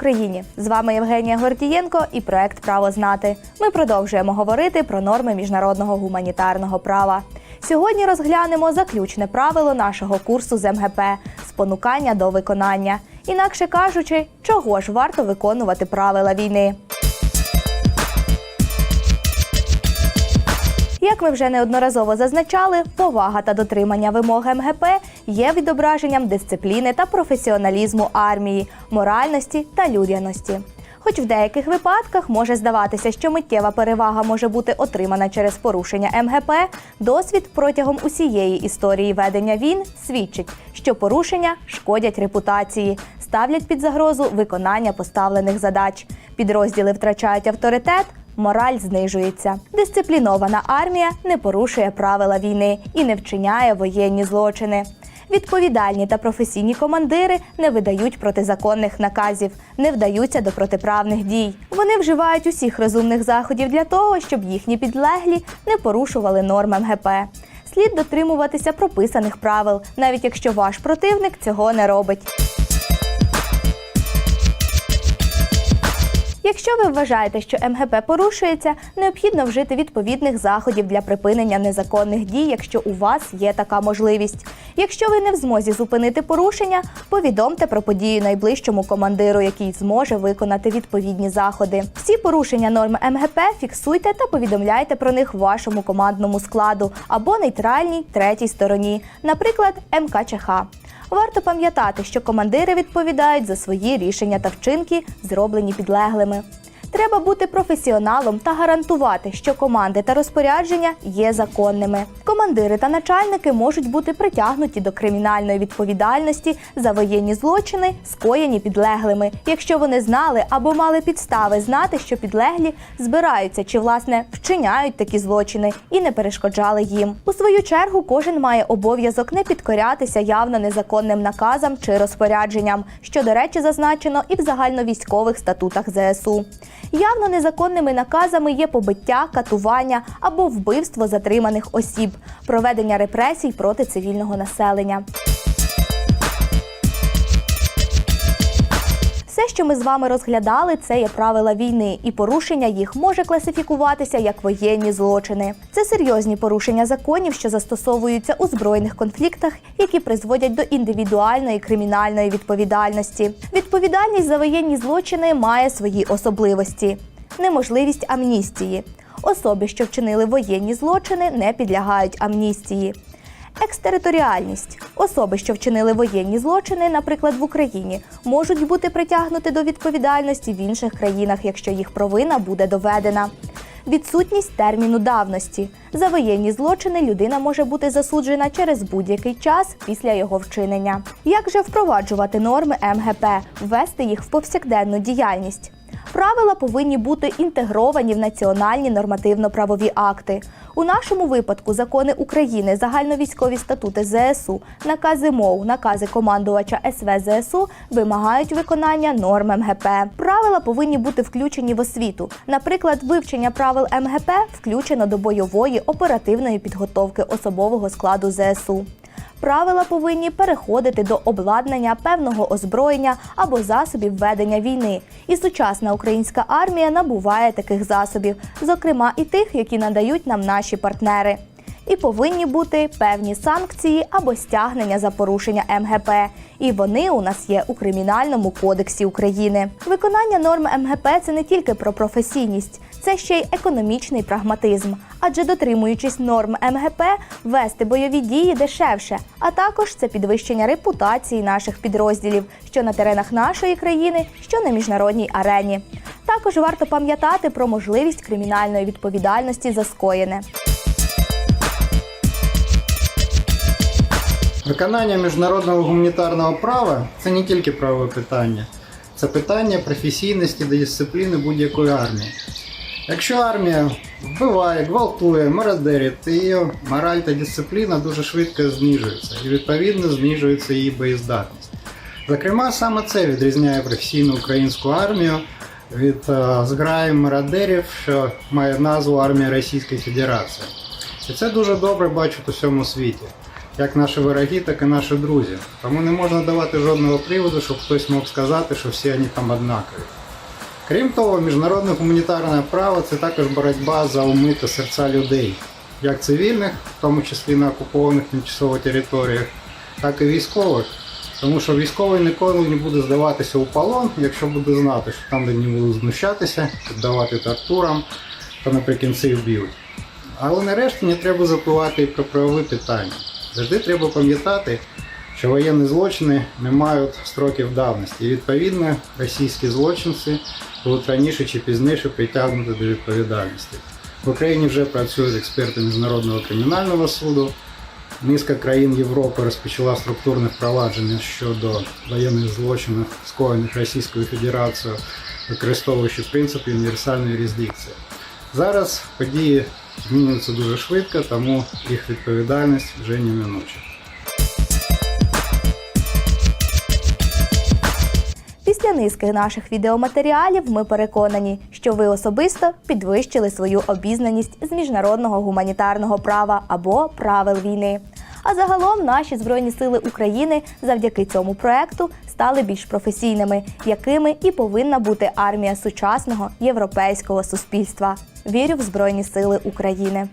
Україні! З вами Євгенія Гордієнко і проект Право знати. Ми продовжуємо говорити про норми міжнародного гуманітарного права. Сьогодні розглянемо заключне правило нашого курсу з МГП спонукання до виконання. Інакше кажучи, чого ж варто виконувати правила війни. Як ми вже неодноразово зазначали, повага та дотримання вимог МГП є відображенням дисципліни та професіоналізму армії, моральності та людяності. Хоч в деяких випадках може здаватися, що миттєва перевага може бути отримана через порушення МГП, досвід протягом усієї історії ведення війн свідчить, що порушення шкодять репутації, ставлять під загрозу виконання поставлених задач. Підрозділи втрачають авторитет, мораль знижується. Дисциплінована армія не порушує правила війни і не вчиняє воєнні злочини. Відповідальні та професійні командири не видають протизаконних наказів, не вдаються до протиправних дій. Вони вживають усіх розумних заходів для того, щоб їхні підлеглі не порушували норм МГП. Слід дотримуватися прописаних правил, навіть якщо ваш противник цього не робить. Якщо ви вважаєте, що МГП порушується, необхідно вжити відповідних заходів для припинення незаконних дій, якщо у вас є така можливість. Якщо ви не в змозі зупинити порушення, повідомте про подію найближчому командиру, який зможе виконати відповідні заходи. Всі порушення норм МГП фіксуйте та повідомляйте про них вашому командному складу або нейтральній третій стороні, наприклад, МКЧХ. Варто пам'ятати, що командири відповідають за свої рішення та вчинки, зроблені підлеглими. Треба бути професіоналом та гарантувати, що команди та розпорядження є законними. Командири та начальники можуть бути притягнуті до кримінальної відповідальності за воєнні злочини, скоєні підлеглими, якщо вони знали або мали підстави знати, що підлеглі збираються чи власне вчиняють такі злочини і не перешкоджали їм. У свою чергу кожен має обов'язок не підкорятися явно незаконним наказам чи розпорядженням, що, до речі, зазначено і в загальновійськових статутах ЗСУ. Явно незаконними наказами є побиття, катування або вбивство затриманих осіб, проведення репресій проти цивільного населення. Все, що ми з вами розглядали, це є правила війни, і порушення їх може класифікуватися як воєнні злочини. Це серйозні порушення законів, що застосовуються у збройних конфліктах, які призводять до індивідуальної кримінальної відповідальності. Відповідальність за воєнні злочини має свої особливості: неможливість амністії. Особи, що вчинили воєнні злочини, не підлягають амністії. Екстериторіальність. Особи, що вчинили воєнні злочини, наприклад, в Україні, можуть бути притягнуті до відповідальності в інших країнах, якщо їх провина буде доведена. Відсутність терміну давності. За воєнні злочини людина може бути засуджена через будь-який час після його вчинення. Як же впроваджувати норми МГП, ввести їх в повсякденну діяльність? Правила повинні бути інтегровані в національні нормативно-правові акти. У нашому випадку закони України, загальновійськові статути ЗСУ, накази МОУ, накази командувача СВ ЗСУ вимагають виконання норм МГП. Правила повинні бути включені в освіту. Наприклад, вивчення правил МГП включено до бойової оперативної підготовки особового складу ЗСУ. Правила повинні переходити до обладнання певного озброєння або засобів ведення війни. І сучасна українська армія набуває таких засобів, зокрема і тих, які надають нам наші партнери. І повинні бути певні санкції або стягнення за порушення МГП. І вони у нас є у Кримінальному кодексі України. Виконання норм МГП це не тільки про професійність, це ще й економічний прагматизм. Адже дотримуючись норм МГП, вести бойові дії дешевше, а також це підвищення репутації наших підрозділів, що на теренах нашої країни, що на міжнародній арені. Також варто пам'ятати про можливість кримінальної відповідальності за скоєне. Виконання міжнародного гуманітарного права це не тільки правове питання, це питання професійності та дисципліни будь-якої армії. Якщо армія вбиває, гвалтує, мародерить, то її мораль та дисципліна дуже швидко знижується і відповідно знижується її боєздатність. Зокрема, саме це відрізняє професійну українську армію від е, зграї мародерів, що має назву армія Російської Федерації. І це дуже добре бачать у всьому світі. Як наші вороги, так і наші друзі. Тому не можна давати жодного приводу, щоб хтось мог сказати, що всі вони там однакові. Крім того, міжнародне гуманітарне право це також боротьба за уми та серця людей, як цивільних, в тому числі на окупованих тимчасово територіях, так і військових. Тому що військовий ніколи не буде здаватися у полон, якщо буде знати, що там де не будуть знущатися, піддавати тортурам, то наприкінці вб'ють. Але нарешті не треба забувати і про правові питання. Завжди треба пам'ятати, що воєнні злочини не мають строків давності. І відповідно російські злочинці будуть раніше чи пізніше притягнуті до відповідальності. В Україні вже працюють експерти Міжнародного кримінального суду. Низка країн Європи розпочала структурне впровадження щодо воєнних злочинів, скоєних Російською Федерацією, використовуючи принцип універсальної юрисдикції. Зараз події змінюються дуже швидко, тому їх відповідальність вже неминуча. Після низки наших відеоматеріалів ми переконані, що ви особисто підвищили свою обізнаність з міжнародного гуманітарного права або правил війни. А загалом наші збройні сили України завдяки цьому проекту стали більш професійними, якими і повинна бути армія сучасного європейського суспільства. Вірю в Збройні Сили України.